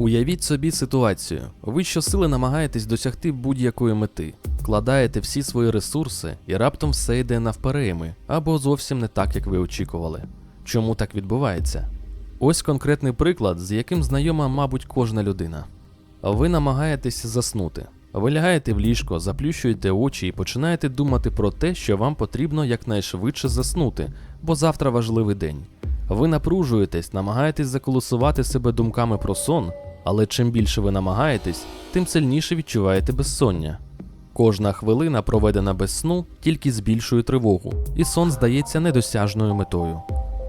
Уявіть собі ситуацію. Ви щосили намагаєтесь досягти будь-якої мети, вкладаєте всі свої ресурси і раптом все йде навперейми, або зовсім не так, як ви очікували. Чому так відбувається? Ось конкретний приклад, з яким знайома, мабуть, кожна людина. Ви намагаєтесь заснути. Ви лягаєте в ліжко, заплющуєте очі і починаєте думати про те, що вам потрібно якнайшвидше заснути, бо завтра важливий день. Ви напружуєтесь, намагаєтесь заколосувати себе думками про сон, але чим більше ви намагаєтесь, тим сильніше відчуваєте безсоння. Кожна хвилина, проведена без сну, тільки збільшує тривогу, і сон здається недосяжною метою.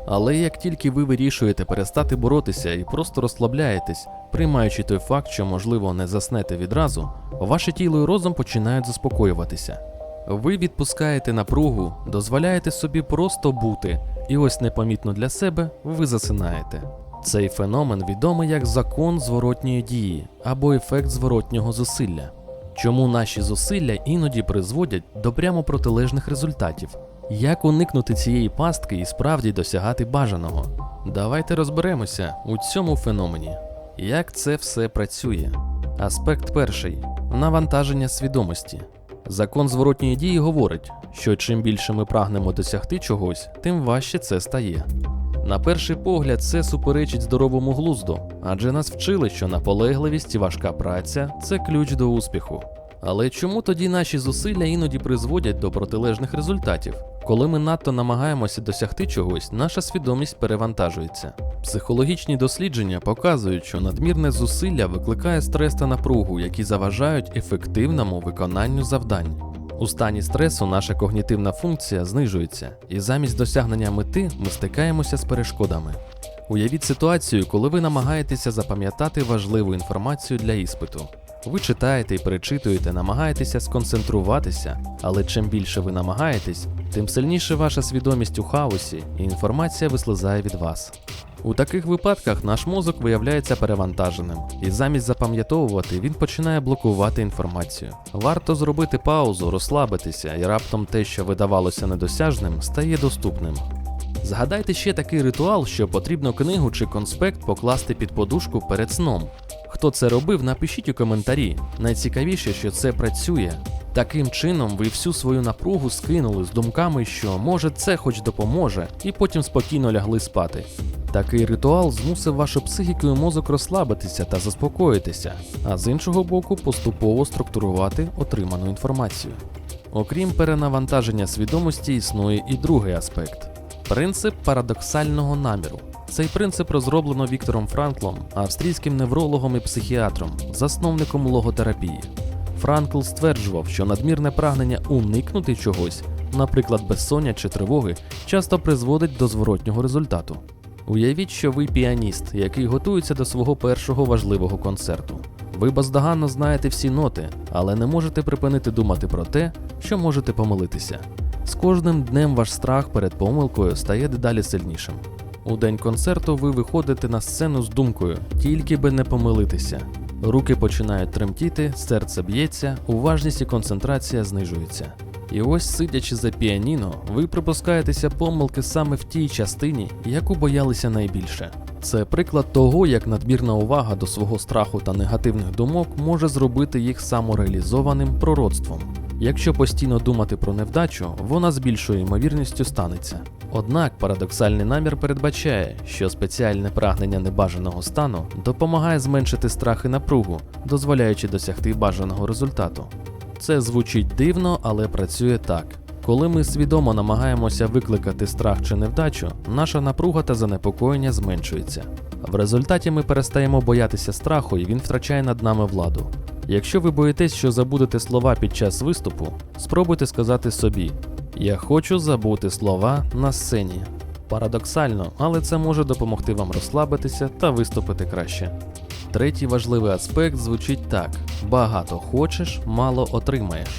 Але як тільки ви вирішуєте перестати боротися і просто розслабляєтесь, приймаючи той факт, що можливо не заснете відразу, ваше тіло і розум починають заспокоюватися. Ви відпускаєте напругу, дозволяєте собі просто бути, і ось непомітно для себе ви засинаєте. Цей феномен відомий як закон зворотньої дії або ефект зворотнього зусилля. Чому наші зусилля іноді призводять до прямо протилежних результатів? Як уникнути цієї пастки і справді досягати бажаного? Давайте розберемося у цьому феномені. Як це все працює? Аспект перший навантаження свідомості. Закон зворотньої дії говорить, що чим більше ми прагнемо досягти чогось, тим важче це стає. На перший погляд, це суперечить здоровому глузду, адже нас вчили, що наполегливість і важка праця це ключ до успіху. Але чому тоді наші зусилля іноді призводять до протилежних результатів? Коли ми надто намагаємося досягти чогось, наша свідомість перевантажується. Психологічні дослідження показують, що надмірне зусилля викликає стрес та напругу, які заважають ефективному виконанню завдань. У стані стресу наша когнітивна функція знижується, і замість досягнення мети ми стикаємося з перешкодами. Уявіть ситуацію, коли ви намагаєтеся запам'ятати важливу інформацію для іспиту. Ви читаєте і перечитуєте, намагаєтеся сконцентруватися, але чим більше ви намагаєтесь, тим сильніше ваша свідомість у хаосі, і інформація вислизає від вас. У таких випадках наш мозок виявляється перевантаженим, і замість запам'ятовувати він починає блокувати інформацію. Варто зробити паузу, розслабитися, і раптом те, що видавалося недосяжним, стає доступним. Згадайте ще такий ритуал, що потрібно книгу чи конспект покласти під подушку перед сном. Хто це робив, напишіть у коментарі. Найцікавіше, що це працює. Таким чином, ви всю свою напругу скинули з думками, що може це хоч допоможе, і потім спокійно лягли спати. Такий ритуал змусив вашу психіку і мозок розслабитися та заспокоїтися, а з іншого боку, поступово структурувати отриману інформацію. Окрім перенавантаження свідомості, існує і другий аспект принцип парадоксального наміру. Цей принцип розроблено Віктором Франклом, австрійським неврологом і психіатром, засновником логотерапії. Франкл стверджував, що надмірне прагнення уникнути чогось, наприклад, безсоння чи тривоги, часто призводить до зворотнього результату. Уявіть, що ви піаніст, який готується до свого першого важливого концерту. Ви бездоганно знаєте всі ноти, але не можете припинити думати про те, що можете помилитися. З кожним днем ваш страх перед помилкою стає дедалі сильнішим. У день концерту ви виходите на сцену з думкою, тільки би не помилитися. Руки починають тремтіти, серце б'ється, уважність і концентрація знижується. І ось, сидячи за піаніно, ви припускаєтеся помилки саме в тій частині, яку боялися найбільше. Це приклад того, як надмірна увага до свого страху та негативних думок може зробити їх самореалізованим пророцтвом. Якщо постійно думати про невдачу, вона з більшою ймовірністю станеться. Однак парадоксальний намір передбачає, що спеціальне прагнення небажаного стану допомагає зменшити страх і напругу, дозволяючи досягти бажаного результату. Це звучить дивно, але працює так. Коли ми свідомо намагаємося викликати страх чи невдачу, наша напруга та занепокоєння зменшується. В результаті ми перестаємо боятися страху і він втрачає над нами владу. Якщо ви боїтесь, що забудете слова під час виступу, спробуйте сказати собі: Я хочу забути слова на сцені. Парадоксально, але це може допомогти вам розслабитися та виступити краще. Третій важливий аспект звучить так: багато хочеш, мало отримаєш.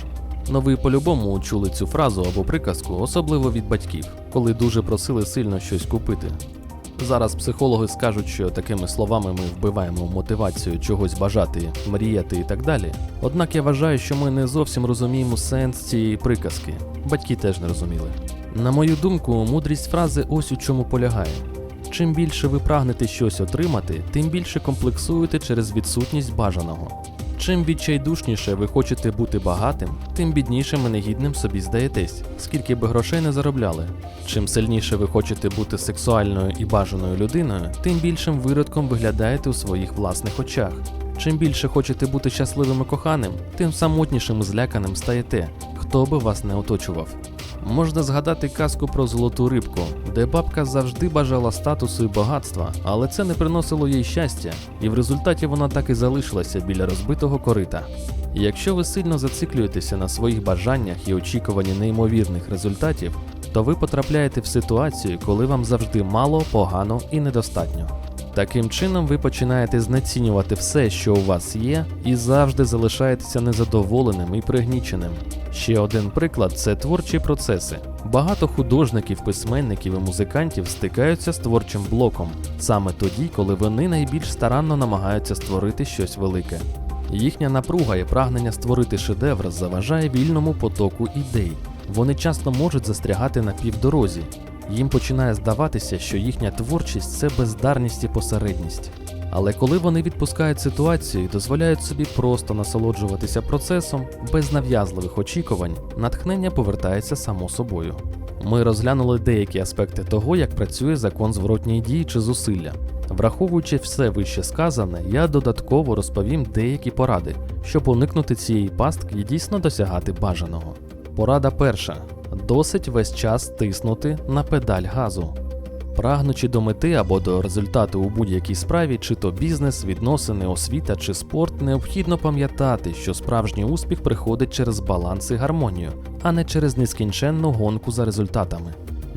Ну ви по-любому чули цю фразу або приказку, особливо від батьків, коли дуже просили сильно щось купити. Зараз психологи скажуть, що такими словами ми вбиваємо мотивацію чогось бажати, мріяти і так далі. Однак я вважаю, що ми не зовсім розуміємо сенс цієї приказки. Батьки теж не розуміли. На мою думку, мудрість фрази ось у чому полягає. Чим більше ви прагнете щось отримати, тим більше комплексуєте через відсутність бажаного. Чим відчайдушніше ви хочете бути багатим, тим біднішим і негідним собі здаєтесь, скільки би грошей не заробляли. Чим сильніше ви хочете бути сексуальною і бажаною людиною, тим більшим виродком виглядаєте у своїх власних очах. Чим більше хочете бути щасливим і коханим, тим самотнішим і зляканим стаєте, хто би вас не оточував. Можна згадати казку про золоту рибку, де бабка завжди бажала статусу і багатства, але це не приносило їй щастя, і в результаті вона так і залишилася біля розбитого корита. Якщо ви сильно зациклюєтеся на своїх бажаннях і очікуванні неймовірних результатів, то ви потрапляєте в ситуацію, коли вам завжди мало, погано і недостатньо. Таким чином, ви починаєте знецінювати все, що у вас є, і завжди залишаєтеся незадоволеним і пригніченим. Ще один приклад це творчі процеси. Багато художників, письменників і музикантів стикаються з творчим блоком саме тоді, коли вони найбільш старанно намагаються створити щось велике. Їхня напруга і прагнення створити шедевр заважає вільному потоку ідей. Вони часто можуть застрягати на півдорозі. Їм починає здаватися, що їхня творчість це бездарність і посередність. Але коли вони відпускають ситуацію і дозволяють собі просто насолоджуватися процесом без нав'язливих очікувань, натхнення повертається само собою. Ми розглянули деякі аспекти того, як працює закон зворотньої дії чи зусилля. Враховуючи все вище сказане, я додатково розповім деякі поради, щоб уникнути цієї пастки і дійсно досягати бажаного. Порада перша: досить весь час тиснути на педаль газу. Прагнучи до мети або до результату у будь-якій справі, чи то бізнес, відносини, освіта чи спорт, необхідно пам'ятати, що справжній успіх приходить через баланс і гармонію, а не через нескінченну гонку за результатами.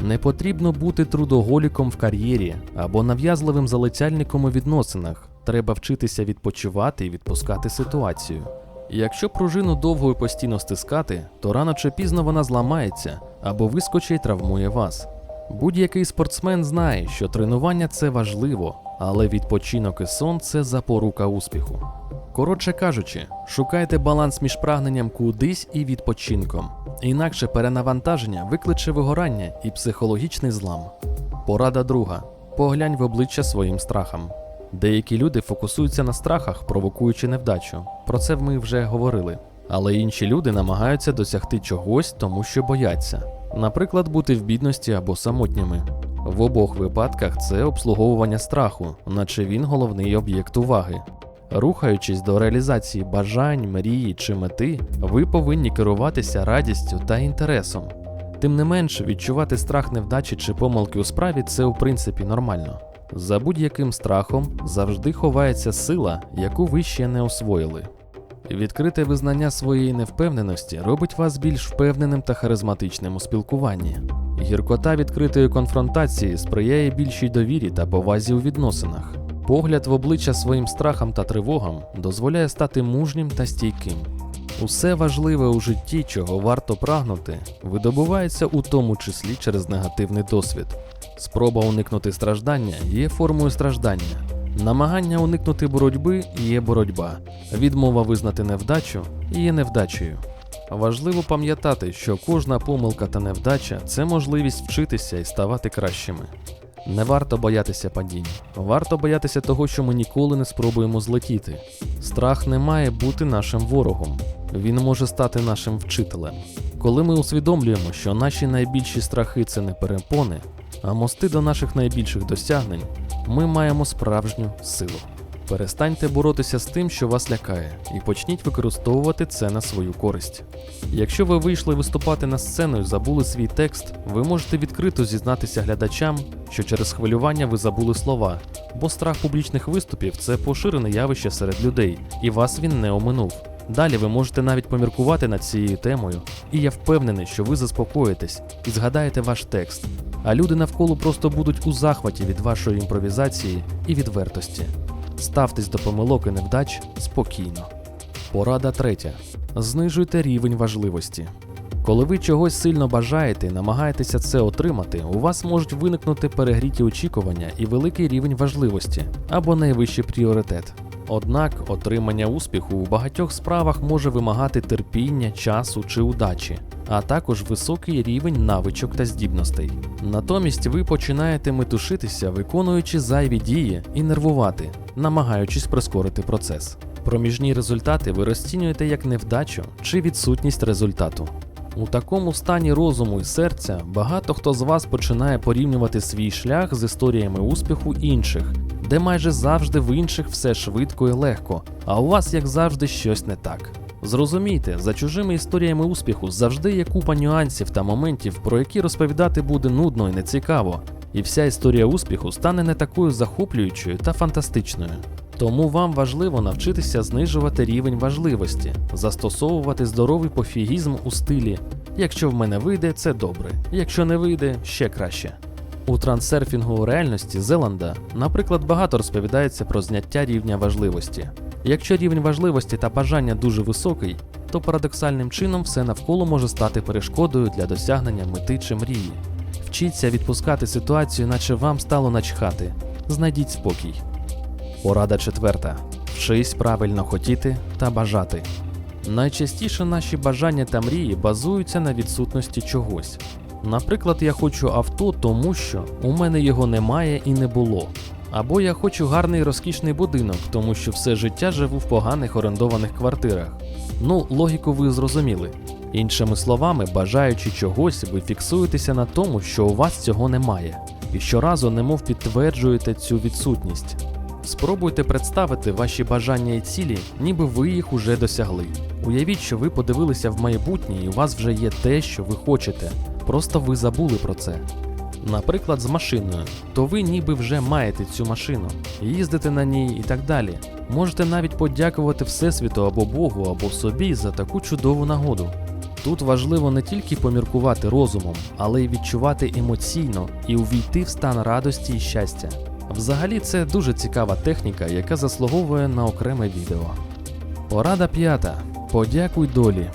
Не потрібно бути трудоголіком в кар'єрі або нав'язливим залицяльником у відносинах. Треба вчитися відпочивати і відпускати ситуацію. Якщо пружину довго і постійно стискати, то рано чи пізно вона зламається або вискочить і травмує вас. Будь-який спортсмен знає, що тренування це важливо, але відпочинок і сон це запорука успіху. Коротше кажучи, шукайте баланс між прагненням кудись і відпочинком. Інакше перенавантаження викличе вигорання і психологічний злам. Порада друга: поглянь в обличчя своїм страхам. Деякі люди фокусуються на страхах, провокуючи невдачу. Про це ми вже говорили. Але інші люди намагаються досягти чогось, тому що бояться, наприклад, бути в бідності або самотніми. В обох випадках це обслуговування страху, наче він головний об'єкт уваги. Рухаючись до реалізації бажань, мрії чи мети, ви повинні керуватися радістю та інтересом. Тим не менш, відчувати страх невдачі чи помилки у справі це у принципі нормально. За будь-яким страхом завжди ховається сила, яку ви ще не освоїли. Відкрите визнання своєї невпевненості робить вас більш впевненим та харизматичним у спілкуванні. Гіркота відкритої конфронтації сприяє більшій довірі та повазі у відносинах. Погляд в обличчя своїм страхам та тривогам дозволяє стати мужнім та стійким. Усе важливе у житті, чого варто прагнути, видобувається у тому числі через негативний досвід. Спроба уникнути страждання є формою страждання. Намагання уникнути боротьби є боротьба, відмова визнати невдачу є невдачею. Важливо пам'ятати, що кожна помилка та невдача це можливість вчитися і ставати кращими. Не варто боятися падінь, варто боятися того, що ми ніколи не спробуємо злетіти. Страх не має бути нашим ворогом, він може стати нашим вчителем. Коли ми усвідомлюємо, що наші найбільші страхи це не перепони, а мости до наших найбільших досягнень, ми маємо справжню силу. Перестаньте боротися з тим, що вас лякає, і почніть використовувати це на свою користь. Якщо ви вийшли виступати на сцену і забули свій текст, ви можете відкрито зізнатися глядачам, що через хвилювання ви забули слова, бо страх публічних виступів це поширене явище серед людей, і вас він не оминув. Далі ви можете навіть поміркувати над цією темою, і я впевнений, що ви заспокоїтесь і згадаєте ваш текст. А люди навколо просто будуть у захваті від вашої імпровізації і відвертості. Ставтесь до помилок і невдач спокійно. Порада третя: знижуйте рівень важливості. Коли ви чогось сильно бажаєте і намагаєтеся це отримати, у вас можуть виникнути перегріті очікування і великий рівень важливості або найвищий пріоритет. Однак отримання успіху у багатьох справах може вимагати терпіння, часу чи удачі. а також високий рівень навичок та здібностей. Натомість ви починаєте метушитися, виконуючи зайві дії і нервувати, намагаючись прискорити процес. Проміжні результати ви розцінюєте як невдачу чи відсутність результату. У такому стані розуму і серця багато хто з вас починає порівнювати свій шлях з історіями успіху інших, де майже завжди в інших все швидко і легко, а у вас, як завжди, щось не так. Зрозумійте, за чужими історіями успіху завжди є купа нюансів та моментів, про які розповідати буде нудно і нецікаво, і вся історія успіху стане не такою захоплюючою та фантастичною. Тому вам важливо навчитися знижувати рівень важливості, застосовувати здоровий пофігізм у стилі. Якщо в мене вийде, це добре, якщо не вийде, ще краще. У трансерфінгу реальності Зеланда, наприклад, багато розповідається про зняття рівня важливості. Якщо рівень важливості та бажання дуже високий, то парадоксальним чином все навколо може стати перешкодою для досягнення мети чи мрії. Вчіться відпускати ситуацію, наче вам стало начхати. Знайдіть спокій. Порада четверта. Вчись правильно хотіти та бажати. Найчастіше наші бажання та мрії базуються на відсутності чогось. Наприклад, я хочу авто, тому що у мене його немає і не було. Або я хочу гарний розкішний будинок, тому що все життя живу в поганих орендованих квартирах. Ну, логіку ви зрозуміли. Іншими словами, бажаючи чогось, ви фіксуєтеся на тому, що у вас цього немає, і щоразу немов підтверджуєте цю відсутність. Спробуйте представити ваші бажання і цілі, ніби ви їх уже досягли. Уявіть, що ви подивилися в майбутнє і у вас вже є те, що ви хочете. Просто ви забули про це. Наприклад, з машиною, то ви ніби вже маєте цю машину, їздите на ній і так далі. Можете навіть подякувати Всесвіту або Богу, або собі за таку чудову нагоду. Тут важливо не тільки поміркувати розумом, але й відчувати емоційно і увійти в стан радості і щастя. Взагалі, це дуже цікава техніка, яка заслуговує на окреме відео. Порада п'ята. Подякуй долі.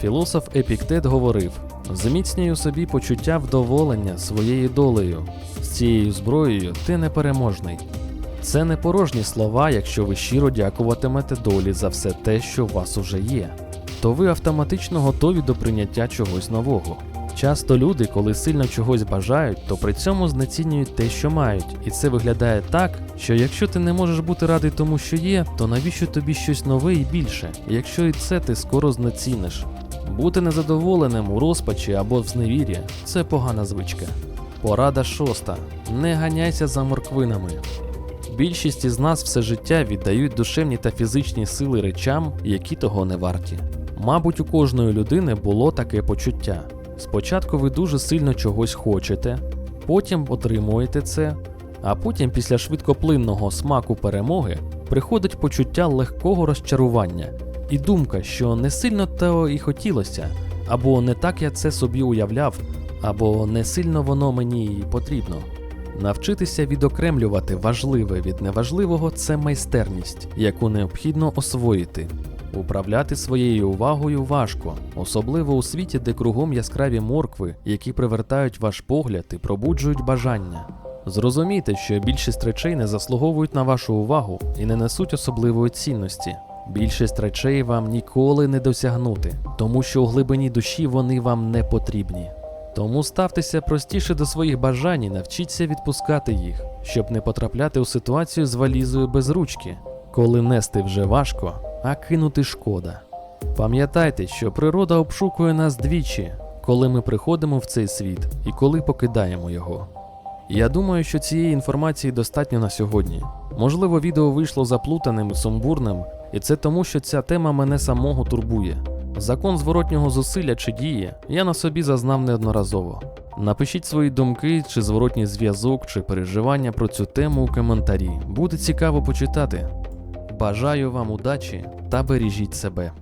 Філософ Епіктет говорив: зміцнюй у собі почуття вдоволення своєю долею. З цією зброєю ти непереможний. Це не порожні слова, якщо ви щиро дякуватимете долі за все те, що у вас уже є, то ви автоматично готові до прийняття чогось нового. Часто люди, коли сильно чогось бажають, то при цьому знецінюють те, що мають, і це виглядає так, що якщо ти не можеш бути радий тому, що є, то навіщо тобі щось нове і більше, якщо і це ти скоро знеціниш. Бути незадоволеним у розпачі або в зневір'я це погана звичка. Порада шоста: не ганяйся за морквинами. Більшість із нас все життя віддають душевні та фізичні сили речам, які того не варті. Мабуть, у кожної людини було таке почуття. Спочатку ви дуже сильно чогось хочете, потім отримуєте це, а потім, після швидкоплинного смаку перемоги, приходить почуття легкого розчарування і думка, що не сильно то і хотілося, або не так я це собі уявляв, або не сильно воно мені і потрібно. Навчитися відокремлювати важливе від неважливого це майстерність, яку необхідно освоїти. Управляти своєю увагою важко, особливо у світі, де кругом яскраві моркви, які привертають ваш погляд і пробуджують бажання. Зрозумійте, що більшість речей не заслуговують на вашу увагу і не несуть особливої цінності. Більшість речей вам ніколи не досягнути, тому що у глибині душі вони вам не потрібні. Тому ставтеся простіше до своїх бажань і навчіться відпускати їх, щоб не потрапляти у ситуацію з валізою без ручки, коли нести вже важко, а кинути шкода. Пам'ятайте, що природа обшукує нас двічі, коли ми приходимо в цей світ і коли покидаємо його. Я думаю, що цієї інформації достатньо на сьогодні. Можливо, відео вийшло заплутаним і сумбурним, і це тому, що ця тема мене самого турбує. Закон зворотнього зусилля чи дії я на собі зазнав неодноразово. Напишіть свої думки, чи зворотній зв'язок, чи переживання про цю тему у коментарі. Буде цікаво почитати. Бажаю вам удачі та бережіть себе.